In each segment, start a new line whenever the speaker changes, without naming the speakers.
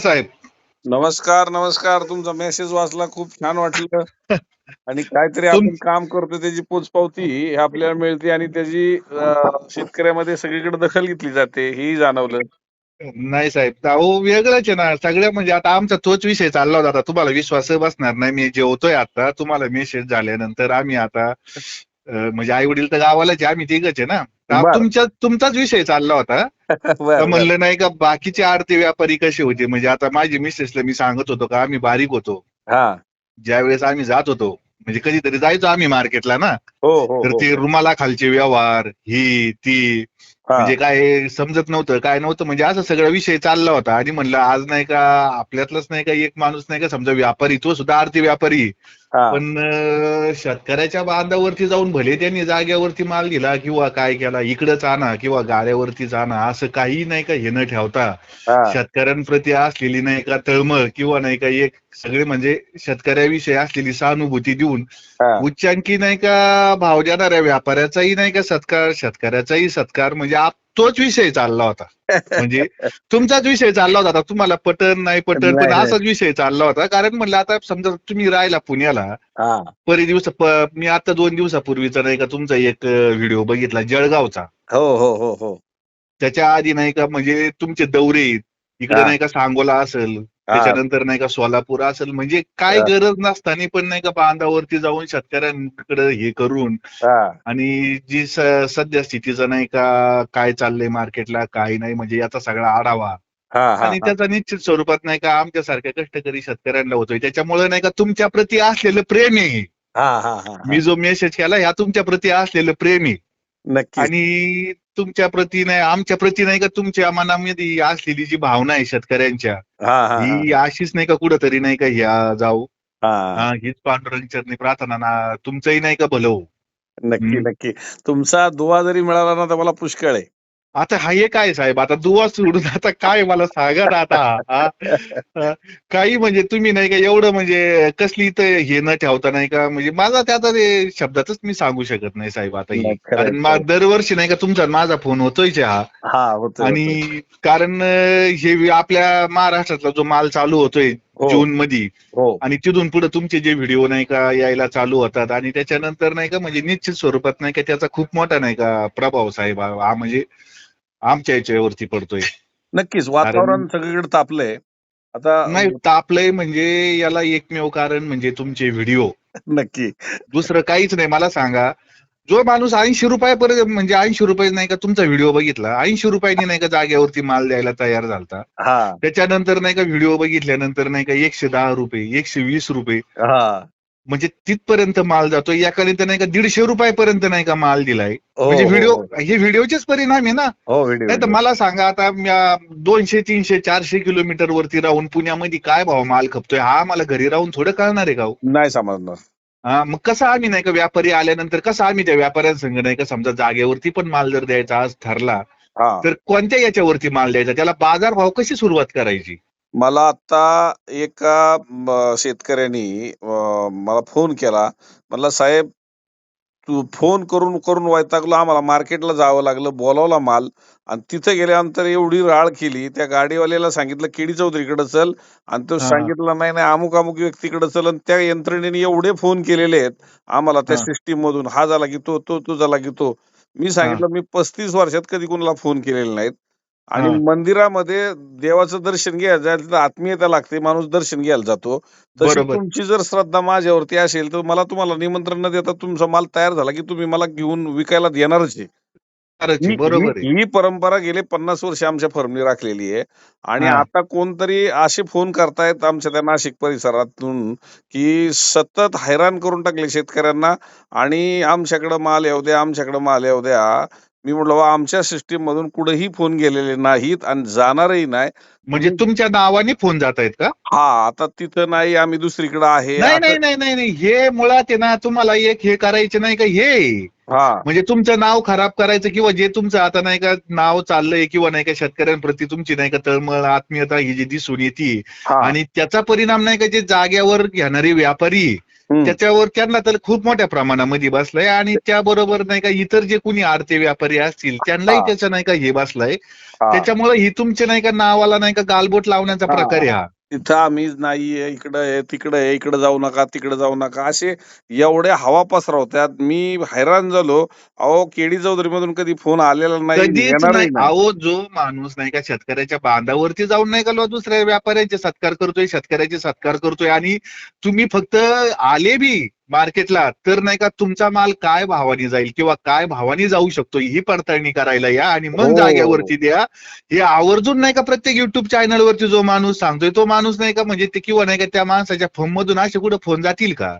साहेब.
नमस्कार नमस्कार. तुमचा मेसेज वाचला खूप छान वाटलं. आणि काहीतरी आपण काम करतो त्याची पोचपावती ही आपल्याला मिळते आणि त्याची शेतकऱ्यामध्ये सगळीकडे दखल घेतली जाते हेही जाणवलं.
नाही साहेब अहो वेगळंच आहे ना. सगळ्या म्हणजे आता आमचा तोच विषय चालला होता. आता तुम्हाला विश्वास बसणार नाही. मी जेवतोय आता तुम्हाला मेसेज झाल्यानंतर आम्ही आता म्हणजे आई वडील तर गावालाच आहे, आम्ही तिघच आहे ना. तुमच्या तुमचाच विषय चालला होता. तर. म्हणलं नाही का बाकीचे आरती व्यापारी कसे होते म्हणजे आता माझी मिसेसला मी सांगत होतो का आम्ही बारीक होतो
हा
ज्या वेळेस आम्ही जात होतो म्हणजे कधीतरी जायचो आम्ही मार्केटला ना
हो हो
तर
हो.
ते रुमाला खालचे व्यवहार ही ती. म्हणजे काय समजत नव्हतं काय नव्हतं म्हणजे असं सगळा विषय चालला होता आणि म्हणलं आज नाही का आपल्यातलाच नाही का एक माणूस नाही का समजा व्यापारी तो सुद्धा आरती व्यापारी. पण शेतकऱ्याच्या बांधावरती जाऊन भले त्यांनी जाग्यावरती माल दिला किंवा काय केला इकडंच आणा किंवा गाड्यावरतीच आणा असं काही नाही का हे न ठेवता. शेतकऱ्यांप्रती असलेली नाही का तळमळ किंवा नाही का एक सगळे म्हणजे शेतकऱ्याविषयी असलेली सहानुभूती देऊन. उच्चांकी नाही का भाव देणाऱ्या व्यापाऱ्याचाही नाही का सत्कार शेतकऱ्याचाही सत्कार म्हणजे आप तोच विषय चालला होता म्हणजे तुमचाच विषय चालला होता तुम्हाला पटन नाही पटन पण. असाच विषय चालला होता कारण म्हणलं आता समजा तुम्ही राहिला पुण्याला. परी दिवस मी आता दोन दिवसापूर्वीचा नाही का तुमचा एक व्हिडिओ बघितला जळगावचा
हो हो हो हो
त्याच्या आधी नाही का म्हणजे तुमचे दौरे इकडे. नाही का सांगोला असेल. त्याच्यानंतर नाही का सोलापूर असेल म्हणजे काय. गरज नसताना पण नाही का बांधावरती जाऊन शेतकऱ्यांकडे हे करून. आणि जी सध्या स्थितीचं नाही का काय चाललंय मार्केटला काय नाही म्हणजे याचा सगळा आढावा आणि. त्याचा निश्चित स्वरूपात नाही का आमच्यासारख्या कष्टकरी शेतकऱ्यांना होतोय त्याच्यामुळे नाही का तुमच्या प्रती असलेलं प्रेम आहे. मी जो मेसेज केला ह्या तुमच्या प्रती असलेलं प्रेम आहे
नक्की
आणि तुमच्या प्रती नाही आमच्या प्रती नाही का तुमच्या मनामध्ये असलेली जी भावना आहे शेतकऱ्यांच्या
हा हा हा.
ही अशीच नाही का कुठंतरी नाही का ह्या जाऊ?
हा.
हा, हीच पांडुरंगचरणी प्रार्थना ना तुमचंही नाही का भलं हो?
नक्की
हम्म.
नक्की. तुमचा दुवा जरी मिळाला ना तर मला पुष्कळ आहे.
आता हा हे काय साहेब? आता दुवा सोडून आता काय मला सांगा ना आता? हा? काही म्हणजे तुम्ही नाही का एवढं म्हणजे कसली इथं हे न ठेवता नाही का? म्हणजे माझा त्या आता ते शब्दातच मी सांगू शकत नाही साहेब आता हे.
नाही, खरंय,
कारण मा- दरवर्षी नाही का तुमचा आणि माझा फोन होतोय हा
हा
आणि कारण अं, हे आपल्या महाराष्ट्रातला जो माल चालू होतोय
हो.
जून मध्ये
हो.
आणि तिथून पुढे तुमचे जे व्हिडिओ नाही का यायला चालू होतात आणि त्याच्यानंतर नाही का म्हणजे निश्चित स्वरूपात नाही का त्याचा खूप मोठा नाही का प्रभाव साहेब हा हा म्हणजे आमच्या याच्यावरती पडतोय.
नक्कीच वातावरण सगळीकडे तापलंय. आता
नाही तापलंय म्हणजे याला एकमेव कारण म्हणजे तुमचे व्हिडिओ.
नक्की.
दुसरं काहीच नाही मला सांगा. जो माणूस ऐंशी रुपयापर्यंत म्हणजे ऐंशी रुपये नाही का तुमचा व्हिडिओ बघितला ऐंशी रुपयांनी नाही का जागेवरती माल द्यायला तयार झालता.
हा.
त्याच्यानंतर नाही का व्हिडिओ बघितल्यानंतर नाही का एकशे दहा रुपये एकशे वीस रुपये.
हा.
म्हणजे तिथपर्यंत माल जातो एकाने तर नाही का दीडशे रुपयापर्यंत नाही का माल दिलाय.
हो,
म्हणजे
हो,
व्हिडिओ
हो.
हे. व्हिडिओचेच परिणाम आहे ना?
हो व्हिडिओ
नाही तर मला सांगा आता म्या दोनशे तीनशे चारशे किलोमीटर वरती राहून पुण्यामध्ये काय भाव माल खपतोय? हा मला घरी राहून थोडं कळणार आहे का हो?
नाही समजणार.
हा मग कसं आम्ही नाही का व्यापारी आल्यानंतर कसं आम्ही त्या व्यापाऱ्यांसंग नाही का समजा जागेवरती पण माल जर द्यायचा आज ठरला
हा.
तर कोणत्या याच्यावरती माल द्यायचा? त्याला बाजार भाव कशी सुरुवात करायची?
मला आता एका म, शेतकऱ्यांनी अ, मला फोन केला. म्हणला साहेब तू फोन करून करून वैतागलो. आम्हाला मार्केटला जावं लागलं बोलावला माल. आणि तिथे गेल्यानंतर एवढी राळ केली. त्या गाडीवाल्याला सांगितलं केडी चौधरीकडे चल. आणि तो
हा.
सांगितलं नाही नाही अमुक अमुक व्यक्तीकडे चल. आणि त्या यंत्रणेने एवढे फोन केलेले आहेत आम्हाला त्या
हा.
सिस्टीम मधून हा झाला की तो तो तो झाला की तो. मी सांगितलं मी पस्तीस वर्षात कधी कोणाला फोन केलेले नाहीत. आणि. मंदिरामध्ये देवाचं दर्शन घ्यायला जायला तिथं आत्मीयता लागते माणूस दर्शन घ्यायला जातो तशी
बरोबर.
तुमची जर श्रद्धा माझ्यावरती असेल तर मला तुम्हाला निमंत्रण न देता तुमचा माल तयार झाला की तुम्ही मला घेऊन विकायला देणारच आहे ही
बरोबर आहे
ही- ही परंपरा गेले पन्नास वर्ष आमच्या फर्मनी राखलेली आहे आणि
हा.
आता कोणतरी असे फोन करतायत आमच्या त्या नाशिक परिसरातून की सतत हैराण करून टाकले शेतकऱ्यांना आणि आमच्याकडे माल येऊ द्या आमच्याकडे माल येऊ द्या मी म्हटलं "वा, आमच्या सिस्टीम मधून कुठेही फोन गेलेले नाहीत आणि जाणारही नाही.
म्हणजे तुमच्या नावाने फोन जात आहेत का?
हा आता तिथं नाही आम्ही दुसरीकडे आहे.
नाही
आता-
नाही नाही नाही हे मुळात आहे ना तुम्हाला एक हे करायचं नाही का हे.
हा.
म्हणजे तुमचं नाव खराब करायचं किंवा जे तुमचं आता नाही का नाव चाललंय किंवा नाही का शेतकऱ्यांप्रती तुमची नाही का तळमळ आत्मीयता ही जी दिसून येते.
हा.
आणि त्याचा परिणाम नाही का जे जाग्यावर घेणारे व्यापारी. त्याच्यावर त्यांना तर खूप मोठ्या प्रमाणामध्ये बसलाय आणि त्याबरोबर नाही का इतर जे कुणी आरते व्यापारी असतील त्यांनाही. त्याचं नाही का हे बसलाय. त्याच्यामुळे ही तुमच्या नाही का नावाला नाही का गालबोट लावण्याचा. प्रकार आहे हा
इथं आम्ही नाहीये इकडं आहे तिकडं आहे इकडे जाऊ नका तिकडे जाऊ नका. असे एवढ्या हवा पसरवत्यात मी हैराण झालो. अहो केडी चौधरी मधून कधी फोन आलेला
कधीच नाही. अहो जो माणूस नाही का शेतकऱ्याच्या बांधावरती जाऊन नाही का लो दुसऱ्या व्यापाऱ्यांचे सत्कार करतोय शेतकऱ्याचे सत्कार करतोय आणि तुम्ही फक्त आले बी मार्केटला. तर नाही का तुमचा माल काय भावाने जाईल किंवा काय भावाने जाऊ शकतो ही पडताळणी करायला या आणि मग
हो.
जाग्यावरती द्या. हे आवर्जून नाही का प्रत्येक युट्यूब चॅनलवरती जो माणूस सांगतोय तो माणूस नाही का म्हणजे ते किंवा नाही का त्या माणसाच्या फोन मधून असे कुठे फोन जातील का?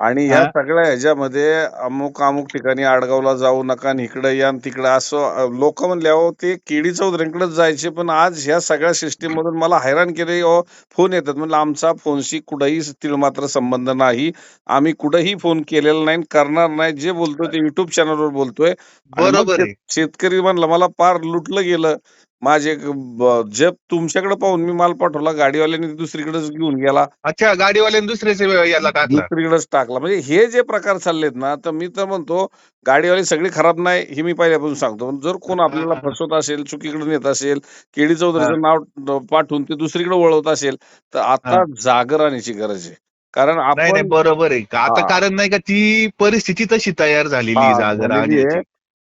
आणि या
हा.
सगळ्या ह्याच्यामध्ये अमुक अमुक ठिकाणी आडगावला जाऊ नका आणि इकडे या आणि तिकडे असं लोक म्हणले अहो ते केडी चौधरीकडेच जायचे पण आज ह्या सगळ्या सिस्टीम मधून मला हैराण केले अहो फोन येतात. म्हणलं आमचा फोनशी कुठेही तिळ मात्र संबंध नाही. आम्ही कुठेही फोन केलेला नाही करणार नाही. जे बोलतोय ते युट्यूब चॅनलवर बोलतोय. आणि मग
बरोबर
शेत-
आहे.
शेतकरी म्हणला मला पार लुटलं गेलं. माझे ब- जे तुमच्याकडे पाहून मी माल पाठवला गाडीवाल्याने दुसरीकडेच घेऊन गेला
अच्छा गाडीवाल्याने दुसऱ्याच्या याला टाकला
दुसरीकडेच टाकला म्हणजे हे जे प्रकार चाललेत ना तर मी तर म्हणतो गाडीवाली सगळी खराब नाही हे मी पहिल्यापासून सांगतो पण जर कोण आपल्याला फसवत असेल चुकीकडे नेत असेल केडी चौधरीचं नाव पाठवून ते दुसरीकडे वळवत असेल तर आता. जागर राहण्याची गरज आहे कारण आपण
बरोबर आहे आता. कारण नाही का ती परिस्थिती तशी तयार झालेली आहे जागर. आणण्याची.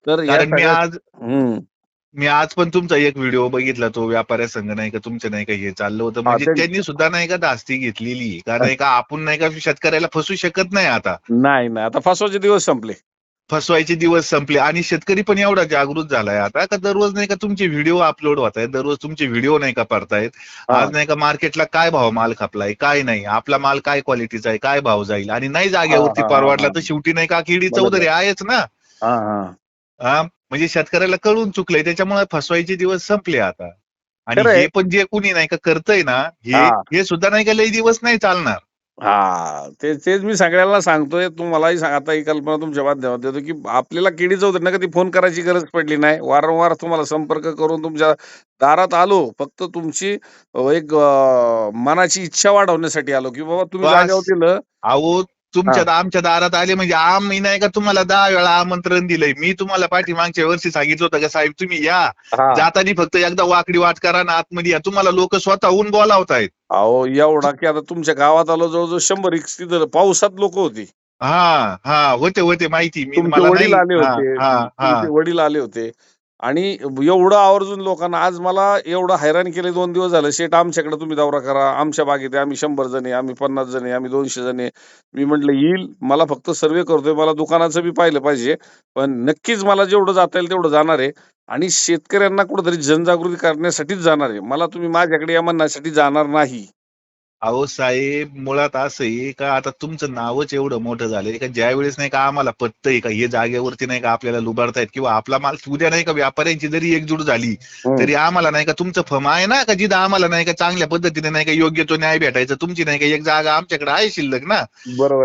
तर
मी आज. मी आज पण तुमचा एक व्हिडिओ बघितला तो व्यापाऱ्या संघ नाही का तुमचं नाही का हे चाललं होतं. म्हणजे
ते-
त्यांनी सुद्धा नाही का धास्ती घेतलेली आहे. कारण नाही का आपण नाही का शेतकऱ्याला फसू शकत नाही आता.
नाही नाही. आता फसवायचे दिवस संपले.
फसवायचे दिवस संपले. आणि शेतकरी पण एवढा जागृत झालाय आता. का दररोज नाही का तुमचे व्हिडिओ अपलोड होत आहेत दररोज तुमचे व्हिडिओ नाही का पडतायत. आज नाही का मार्केटला काय भाव माल खपलाय काय नाही. आपला माल काय क्वालिटीचा आहे काय भाव जाईल? आणि नाही जागेवरती
हा, हा,
परवडला
हा.
तर शेवटी नाही का किडी
बरोबर.
चौधरी आहेच ना.
हा हा
हा. म्हणजे शेतकऱ्याला कळून चुकलंय. त्याच्यामुळे फसवायचे दिवस संपले आता. आणि. हे पण जे कुणी नाही का करतय ना हे सुद्धा नाही का लई दिवस नाही चालणार.
हा. ते तेच मी सगळ्यांना सांगतोय. तुम्हालाही सांग. आता ही कल्पना तुमच्या माध्यमात देतो की आपल्याला केडी चौधरीनं कधी फोन करायची गरज पडली नाही. वारंवार तुम्हाला संपर्क करून तुमच्या दारात आलो. फक्त तुमची एक मनाची इच्छा वाढवण्यासाठी आलो की बाबा तुम्ही. जागेवर दिलं
अहो तुमच्या आमच्या दारात आले म्हणजे आम्ही नाही का तुम्हाला दहा वेळा आमंत्रण दिलंय. मी तुम्हाला पाठीमागच्या वर्षी सांगितलं होतं का साहेब तुम्ही या. जातानी फक्त एकदा वाकडी वाट करा ना आतमध्ये या. तुम्हाला लोक स्वतःहून बोलावतायत.
अहो एवढा की आता तुमच्या गावात आलो जवळजवळ शंभर एक तिथं पावसात लोक होती.
हा हा होते होते माहिती. मी
वडील आले होते. वडील आले होते. आणि एवढं आवर्जून लोकांना आज मला एवढं हैराण केले दोन दिवस झाले शेट आमच्याकडे तुम्ही दौरा करा आमच्या बागेत आम्ही शंभर जण आहे आम्ही पन्नास जण आहे आम्ही दोनशे जण आहे. मी म्हटलं येईल मला फक्त सर्वे करतोय मला दुकानाचं बी पाहिलं पाहिजे पण नक्कीच मला जेवढं जाता येईल तेवढं जाणार आहे आणि शेतकऱ्यांना कुठंतरी जनजागृती करण्यासाठीच जाणार आहे. मला तुम्ही माझ्याकडे या म्हणण्यासाठी जाणार नाही.
अहो साहेब मुळात असं आहे का आता तुमचं नावच एवढं मोठं झालंय का ज्या वेळेस नाही का आम्हाला पत्तय का हे जागेवरती नाही का आपल्याला लुबाडतायत किंवा आपला माल उद्या नाही का व्यापाऱ्यांची जरी एकजूट झाली तरी आम्हाला नाही का तुमचं फम आहे ना का जिथं आम्हाला नाही का चांगल्या पद्धतीने नाही का योग्य तो न्याय भेटायचा तुमची नाही का एक जागा आमच्याकडे आहे शिल्लक ना.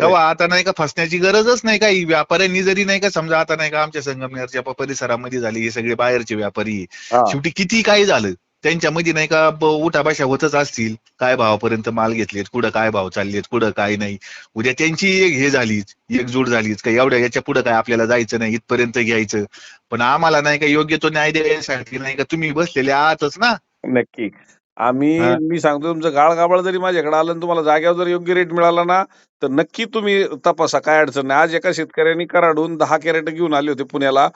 तेव्हा आता नाही का फसण्याची गरजच नाही काही व्यापाऱ्यांनी जरी नाही का समजा आता नाही का आमच्या संगमनेरच्या परिसरामध्ये झाली हे सगळे बाहेरचे व्यापारी
हा.
शेवटी किती काय झालं त्यांच्यामध्ये नाही का उठाभाषा होतच असतील. काय भावापर्यंत माल घेतलेत कुठं काय भाव चाललेत कुठं काय नाही. उद्या त्यांची एक हे झालीच एकजूट झालीच का एवढ्या याच्यापुढे काय आपल्याला जायचं नाही इथपर्यंत घ्यायचं. पण आम्हाला नाही का योग्य तो न्याय देण्यासाठी नाही का तुम्ही बसलेले आहातच ना.
नक्की आम्ही. मी सांगतो तुमचं गाळ गाबाळ जरी माझ्याकडे आलं तुम्हाला जाग्यावर जर योग्य रेट मिळाला ना तर नक्की तुम्ही तपासा काय अडचण नाही. आज एका शेतकऱ्यांनी कराडून दहा कॅरेट घेऊन आले होते पुण्याला.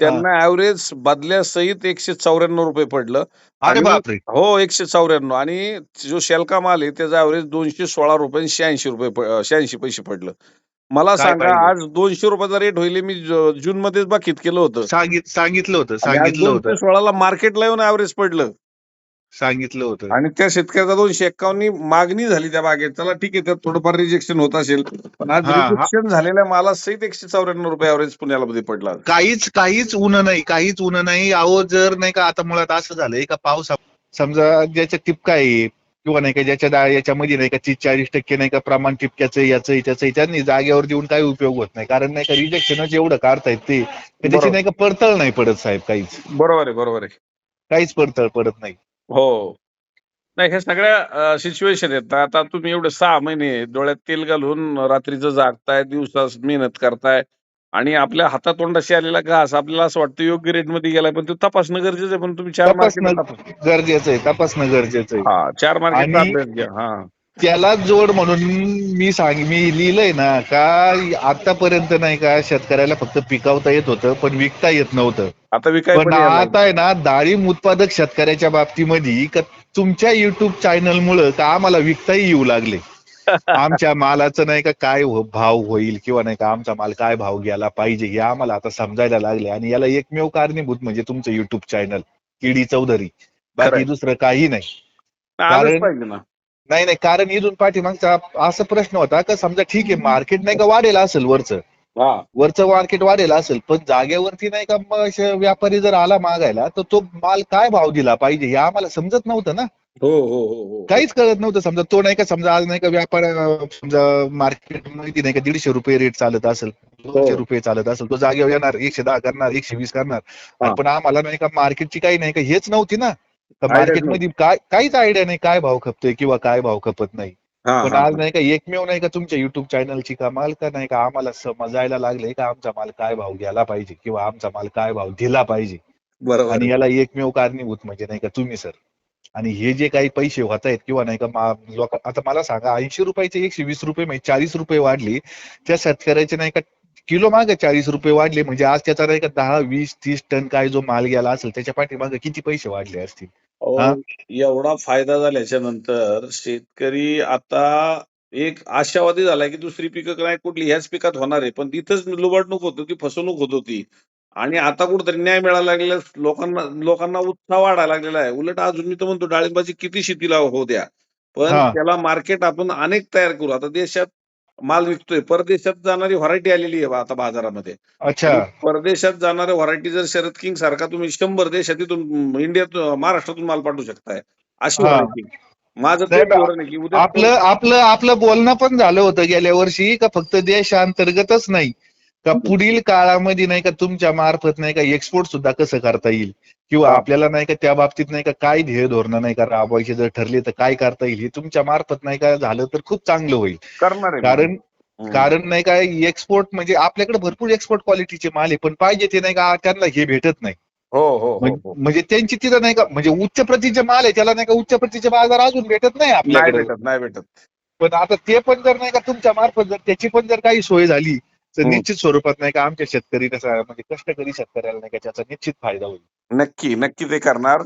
त्यांना ऍव्हरेज बदल्या सहित एकशे चौऱ्याण्णव रुपये पडलं.
अरे
आणि-
बापरे.
हो एकशे चौऱ्याण्णव. आणि जो शेलका माल आहे त्याचा ऍव्हरेज दोनशे सोळा रुपये शहाऐंशी रुपये शहाऐंशी पैसे पडलं. मला सांगा? आज दोनशे रुपयाचा रेट होईल मी जून मध्येच बाकीत केलं होतं.
सांगित सांगितलं होतं सांगितलं होतं.
सोळाला मार्केटला येऊन ऍव्हरेज पडलं.
सांगितलं होतं.
आणि त्या शेतकऱ्याचा दोनशे एक्कावन्न मागणी झाली त्या बागेत. चला ठीक आहे त्यात थोडंफार रिजेक्शन होत असेल. पण आज
हा, हा.
रिजेक्शन झालेल्या माला सहित एकशे चौऱ्याण्णव रुपये ऍव्हरेज पुण्याला मध्ये पडला.
काहीच काहीच ऊन नाही काहीच ऊन नाही. अहो जर नाही का आता मुळात असं झालंय का पाऊस समजा ज्याच्या टिपका आहे किंवा नाही का ज्याच्या दा- याच्यामध्ये नाही का तीस चाळीस टक्के नाही का प्रमाण टिपक्याचं याचं त्याचं त्यांनी जागेवर देऊन काही उपयोग होत नाही. कारण नाही का रिजेक्शनच एवढं काढतायत ते. की त्याची
बरोबर.
नाही का पडतळ नाही पडत साहेब काहीच.
बरोबर आहे बरोबर आहे.
काहीच पडतळ पडत नाही.
हो. नाही ह्या सगळ्या सिच्युएशन आहेत. ना आता तुम्ही एवढे सहा महिने डोळ्यात तेल घालून रात्रीचं जागताय दिवसास मेहनत करताय आणि आपल्या हातातोंडाशी आलेला घास आपल्याला असं वाटतं योग्य रेटमध्ये गेलाय पण तो तपासणं गरजेचं आहे. पण तुम्ही चार
तपासणं
मार्केट
गरजेचं आहे तपासणं गरजेचं आहे.
हा चार मार्केटचा
आणि-
अभ्यास घ्या. हा.
त्याला जोड म्हणून मी सांग मी लिहिलंय ना का आतापर्यंत नाही का शेतकऱ्याला फक्त पिकवता येत होतं पण विकता येत नव्हतं.
आता विकाय
पण आता आहे ना डाळिंब उत्पादक शेतकऱ्याच्या बाबतीमध्ये का तुमच्या युट्यूब चॅनल मुळे का आम्हाला विकताही येऊ लागले. आमच्या मालाचं नाही का काय हो- भाव होईल किंवा नाही का आमचा माल काय भाव गेला पाहिजे हे आम्हाला आता समजायला लागले. आणि याला एकमेव कारणीभूत म्हणजे तुमचं युट्यूब चॅनल किडी चौधरी. बाकी. दुसरं काही नाही. कारण- नाही नाही कारण इथून पाठीमागचा असा प्रश्न होता का समजा ठीक आहे मार्केट नाही का वाढेल असेल वरचं?
हा.
वरचं मार्केट वाढेल असेल पण जागेवरती नाही का मग व्यापारी जर आला मागायला तर तो माल काय भाव दिला पाहिजे हे आम्हाला समजत नव्हतं ना?
हो हो हो हो.
काहीच कळत नव्हतं समजा तो नाही का समजा आज नाही का व्यापार अं, समजा मार्केटमध्ये नाही का दीडशे रुपये रेट चालत असेल दोनशे
हो.
रुपये चालत असेल तो जागेवर येणार एकशे दहा करणार एकशे वीस करणार.
हा.
पण आम्हाला नाही का मार्केटची काही नाही का हेच नव्हती ना?
Idea
मार्केटमध्ये काय काहीच आयडिया नाही काय भाव खपतोय किंवा काय भाव खपत नाही. पण आज नाही का एकमेव नाही का तुमच्या युट्यूब चॅनलची कमाल का नाही का आम्हाला समजायला लागले का आमचा माल काय भाव गेला पाहिजे किंवा आमचा माल काय भाव दिला पाहिजे.
बरोबर.
आणि. याला एकमेव कारणीभूत म्हणजे नाही का तुम्ही सर. आणि हे जे काही पैसे होत आहेत किंवा नाही का लोक आता मला सांगा ऐंशी रुपयाचे एकशे वीस रुपये म्हणजे चाळीस रुपये वाढले. त्या शेतकऱ्याचे नाही का किलो मागे चाळीस रुपये वाढले म्हणजे आज त्याचा नाही का दहा वीस तीस टन काय जो माल गेला असेल त्याच्या पाठीमागे किती पैसे वाढले असतील हा?
एवढा फायदा झाल्याच्यानंतर शेतकरी आता एक आशावादी झालाय की दुसरी पिकं नाही कुठली ह्याच पिकात होणार आहे पण तिथंच लुबाडणूक होत होती फसवणूक होत होती आणि आता कुठेतरी न्याय मिळायला लागलेला. लोकांना लोकांना उत्साह वाढायला लागलेला आहे उलट अजून मी तर म्हणतो डाळिंबाची किती शेतीला होऊ द्या पण
हा.
त्याला मार्केट आपण अनेक तयार करू आता देशात माल विकतोय. परदेशात जाणारी व्हरायटी आलेली आहे आता बाजारामध्ये.
अच्छा.
परदेशात जाणाऱ्या व्हरायटी जर शरद किंग सारखा तुम्ही शंभर देशातून इंडियात महाराष्ट्रातून माल पाठवू शकताय अशी. व्हरायटी. माझं
आपलं आपलं आपलं बोलणं पण झालं होतं गेल्या वर्षी का फक्त देशांतर्गतच नाही? का पुढील काळामध्ये नाही का तुमच्या मार्फत नाही का एक्सपोर्ट सुद्धा कसं करता येईल? किंवा
हा.
आपल्याला नाही का त्या बाबतीत नाही का काय ध्येय धोरण नाही का राबवायचे जर ठरले तर काय करता येईल? हे तुमच्या मार्फत नाही का झालं तर खूप चांगलं होईल. कारण. कारण नाही का एक्सपोर्ट म्हणजे आपल्याकडे भरपूर एक्सपोर्ट क्वालिटीचे माल आहे पण पाहिजे ते नाही का त्यांना हे भेटत नाही.
हो हो हो,
म्हणजे
हो.
म्हणजे त्यांची तिथं नाही का म्हणजे उच्च प्रतीचे माल आहे त्याला नाही का उच्च प्रतीचे बाजार अजून भेटत नाही आपल्याकडे.
भेटत नाही भेटत.
पण आता ते पण जर नाही का तुमच्या मार्फत जर त्याची पण जर काही सोय झाली तर. निश्चित स्वरूपात नाही का आमच्या शेतकरी म्हणजे कष्टकरी शेतकऱ्याला नाही का त्याचा निश्चित फायदा होईल.
नक्की नक्की ते करणार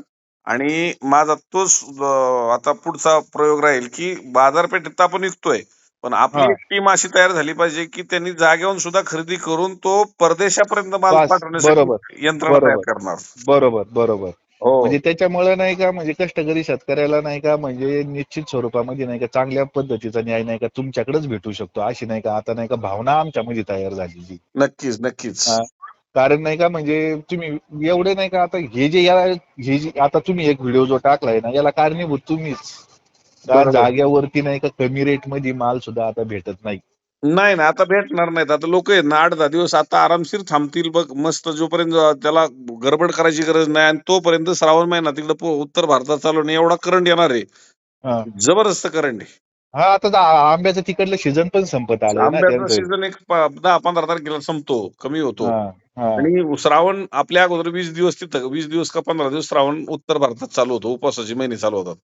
आणि माझा तोच अं, आता पुढचा प्रयोग राहील की बाजारपेठेत तर आपण विकतोय पण आपली
हा.
टीम अशी तयार झाली पाहिजे की त्यांनी जागेवरून सुद्धा खरेदी करून तो परदेशापर्यंत माल
बस,
पाठवण्यासाठी
बरोबर
यंत्रणा तयार
बरोबर.
करणार
बरोबर बरोबर
हो
म्हणजे त्याच्यामुळे नाही का म्हणजे कष्टकरी शेतकऱ्याला नाही का म्हणजे निश्चित स्वरूपामध्ये नाही का चांगल्या पद्धतीचा न्याय नाही का तुमच्याकडेच भेटू शकतो अशी नाही का आता नाही का भावना आमच्यामध्ये तयार झालेली
नक्कीच नक्कीच
हा. कारण नाही का म्हणजे तुम्ही एवढे नाही का आता हे जे या हे जे आता तुम्ही एक व्हिडिओ जो टाकलाय ना याला कारणीभूत तुम्हीच. जाग्यावरती नाही का कमी रेटमध्ये माल सुद्धा आता भेटत नाही.
नाही ना आता भेटणार नाहीत. आता लोक आहेत ना आठ दहा दिवस आता आरामशीर थांबतील बघ. मस्त जोपर्यंत त्याला गडबड करायची गरज नाही आणि तोपर्यंत श्रावण महिना तिकडे उत्तर भारतात चालू नाही एवढा करंट येणार आहे. जबरदस्त करंट आहे.
हा आता आंब्याचं तिकडलं सीझन पण संपत आलंय ना
आंब्याचा सीझन एक दहा पंधरा तारखेला संपतो कमी होतो. आणि श्रावण आपल्या अगोदर वीस दिवस तिथं वीस दिवस का पंधरा दिवस श्रावण उत्तर भारतात चालू होतो उपवासाचे महिने चालू होतात.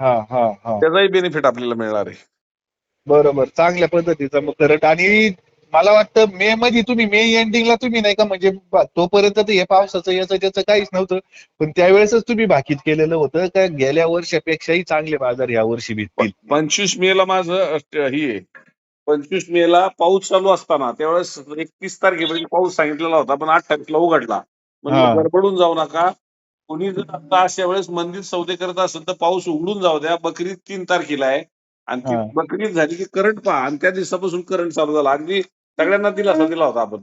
हा हा हा.
त्याचाही बेनिफिट आपल्याला मिळणार आहे.
बरोबर चांगल्या पद्धतीचा मग करंट आणि मला वाटतं मे मध्ये तुम्ही मे एंडिंगला तुम्ही नाही का म्हणजे तोपर्यंत हे पावसाचं याचं त्याचं काहीच नव्हतं. पण त्यावेळेसच तुम्ही भाकीत केलेलं होतं का गेल्या वर्षापेक्षाही चांगले बाजार या वर्षी भेटतील?
पंचवीस मे ला माझं ही आहे. पंचवीस मे ला पाऊस चालू असताना त्यावेळेस एकतीस तारखेपर्यंत पाऊस सांगितलेला होता पण अठ्ठावीस ला उघडला. म्हणजे. गडबडून जाऊ नका. कोणी जर आता अशा वेळेस मंदिर सौदे करत असेल तर पाऊस उघडून जाऊ द्या. बकरीद तीन तारखेला आहे. आणि ती. बकरीद झाली की करंट पहा. आणि त्या दिवसापासून करंट चालू झाला. अगदी सगळ्यांना दिलासा दिला होता आपण.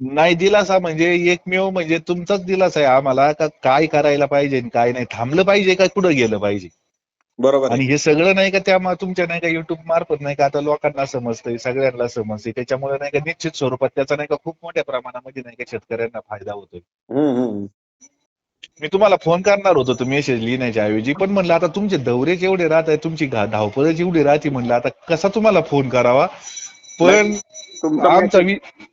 नाही दिलासा म्हणजे एकमेव म्हणजे तुमचाच दिलासा आहे आम्हाला का काय करायला पाहिजे आणि काय नाही. थांबलं पाहिजे का? कुठं गेलं पाहिजे?
बरोबर
आणि हे सगळं नाही का त्या तुमच्या नाही का युट्यूब मार्फत नाही का आता लोकांना समजतंय सगळ्यांना समजतंय. त्याच्यामुळे नाही का निश्चित स्वरूपात त्याचा नाही का खूप मोठ्या प्रमाणामध्ये नाही का शेतकऱ्यांना फायदा होतोय. मी तुम्हाला फोन करणार होतो तो मेसेज लिहिण्याच्या ऐवजी. पण म्हणलं आता तुमचे दौरे जेवढे राहत आहे तुमची धावपळ जेवढी राहते म्हणलं आता कसा तुम्हाला फोन करावा? पण आमचा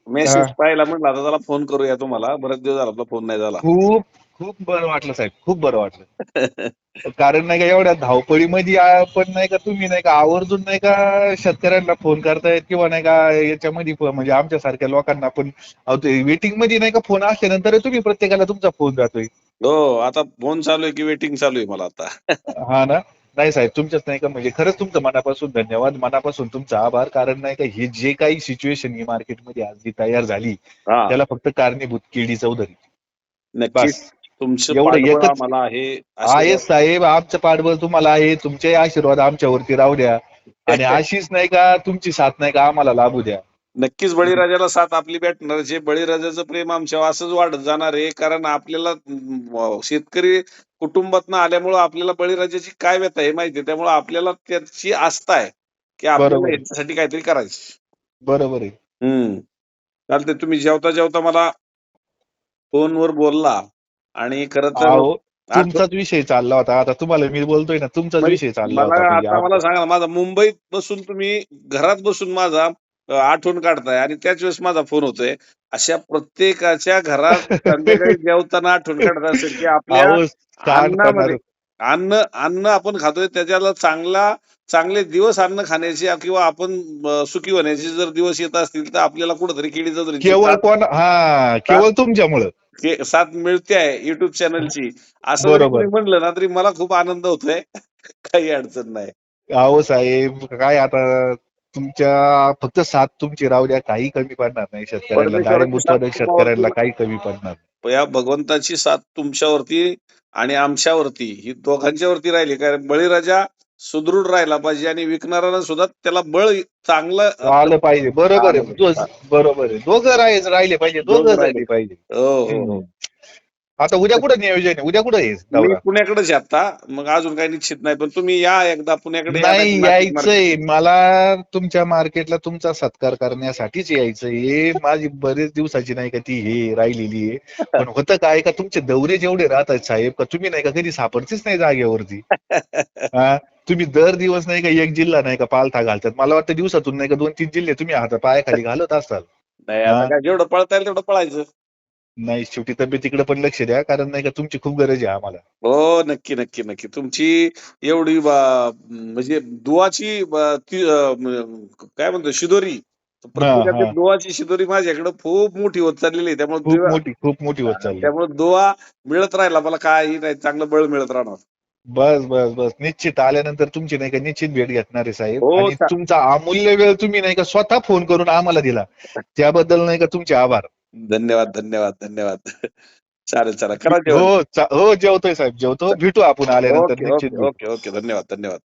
मेसेज. पाहिला म्हटलं आता त्याला फोन करूया तुम्हाला. बरेच दिवस झाला आपला फोन नाही झाला.
खूप खूप बरं वाटलं साहेब खूप बरं वाटलं. कारण नाही का एवढ्या धावपळीमध्ये आपण नाही का तुम्ही नाही का आवर्जून नाही का शेतकऱ्यांना फोन करतायत किंवा नाही का याच्यामध्ये म्हणजे आमच्या सारख्या लोकांना पण वेटिंगमध्ये नाही का फोन असल्यानंतर तुम्ही प्रत्येकाला तुमचा फोन जातोय
हो आता फोन चालू आहे की वेटिंग चालू आहे मला आता.
हा ना? नाही साहेब तुमच्याच नाही का म्हणजे खरंच तुमचं मनापासून धन्यवाद मनापासून तुमचा आभार. कारण नाही का हे जे काही सिच्युएशन ही मार्केटमध्ये आज जी तयार झाली त्याला फक्त कारणीभूत केडी चौधरी.
तुमचं पाठबळ आम्हाला आहे
आहे साहेब आमचं पाठबळ तुम्हाला आहे तुमचे आशीर्वाद आमच्यावरती राहू द्या. आणि अशीच नाही का तुमची साथ नाही का आम्हाला लाभू द्या.
नक्कीच बळीराजाला साथ आपली भेटणार. जे बळीराजाचं प्रेम आमच्यावर असंच वाढत जाणार आहे कारण आपल्याला अं, शेतकरी कुटुंबातनं आल्यामुळं आपल्याला बळीराजाची काय व्यथा आहे माहिती आहे? त्यामुळे आपल्याला त्याची आस्था आहे की आपल्याला. याच्यासाठी काहीतरी करायचं.
बरोबर आहे.
हम्म. चालतंय तुम्ही जेवता जेवता मला फोनवर बोलला. आणि खरं तर
तुमचाच विषय चालला होता. आता तुम्हाला मी बोलतोय ना तुमचाच
म्हणजे
विषय चालला
मला
होता म्हणजे
आता मला सांगा ना, माझा मुंबईत बसून तुम्ही घरात बसून माझा आठवण काढताय आणि त्याच वेळेस माझा फोन होतोय. अशा प्रत्येकाच्या घरात संध्याकाळी जेवताना आठवण काढत असेल की आपल्या अन्न अन्न आपण खातोय त्याच्याला चांगला चांगले दिवस अन्न खाण्याचे किंवा आपण सुखी होण्याचे जर दिवस येत असतील तर आपल्याला कुठेतरी केळी जत्रेची
केवळ कोण हा केवळ तुमच्यामुळं.
साथ मिळते आहे युट्यूब चॅनलची असं जरी म्हणलं ना तरी मला खूप आनंद होतोय. काही अडचण नाही.
अहो साहेब काय आता तुमच्या फक्त साथ तुमची राहू द्या. काही कमी पडणार नाही
तुम्हाला
शेतकऱ्यांना काही कमी पडणार नाही.
या भगवंताची साथ तुमच्यावरती आणि आमच्यावरती ही दोघांच्यावरती राहिली. कारण बळीराजा सुदृढ राहिला पाहिजे आणि विकणाऱ्याला सुद्धा त्याला बळ चांगलं
आलं पाहिजे. बरोबर आहे. बरोबर आहे. दोघं राहिले राहिले पाहिजे.
दोघं राहिले.
पाहिजे.
हो. हो.
आता उद्या कुठं नियोजन आहे उद्या कुठं
मी
दौरा?
पुण्याकडेच आहे आता. मग अजून काही निश्चित नाही पण तुम्ही या एकदा पुण्याकडे या,
नाही
नाशिक मार्केट-
यायचंय मला तुमच्या मार्केटला तुमचा सत्कार करण्यासाठीच यायचंय. माझी बरेच दिवसाची नाही का ती हे राहिलेली आहे. पण होतं काय का तुमचे दौरे जेवढे राहतात साहेब का तुम्ही नाही का कधी सापडतीच नाही जागेवरती? हा? तुम्ही दर दिवस नाही का एक जिल्हा नाही का पालथा घालतात. मला वाटतं दिवसातून नाही का दोन तीन जिल्हे तुम्ही हाता पायाखाली घालत असाल.
नाही आता
हा.
काय जेवढं पळता येईल तेवढं पळायचं.
नाही शेवटी तब्येतीकडे पण लक्ष द्या कारण नाही का तुमची खूप गरज आहे आम्हाला.
हो नक्की नक्की नक्की. तुमची एवढी बा- म्हणजे दुवाची बा- ती अं, म- काय म्हणतो शिदोरी. प्रत्येकाची
हा.
दुवाची शिदोरी माझ्याकडे खूप मोठी होत चाललेली आहे. त्यामुळे
खूप
दुवा-
मोठी खूप मोठी होत चालली.
त्यामुळे दुवा मिळत राहिला मला काही नाही चांगलं बळ मिळत राहणार.
बस बस बस. निश्चित आल्यानंतर तुमची नाही का निश्चित भेट घेणार आहे साहेब.
हो,
आणि तुमचा अमूल्य वेळ तुम्ही नाही का स्वतः फोन करून आम्हाला दिला. त्याबद्दल नाही का तुमचे आभार.
धन्यवाद धन्यवाद धन्यवाद. चालेल चला करा जेवण.
हो चा- हो जेवतोय साहेब जेवतो. भेटू आपण आल्यानंतर
ओके
निश्चित
ओके
भेटू.
Okay okay. धन्यवाद धन्यवाद.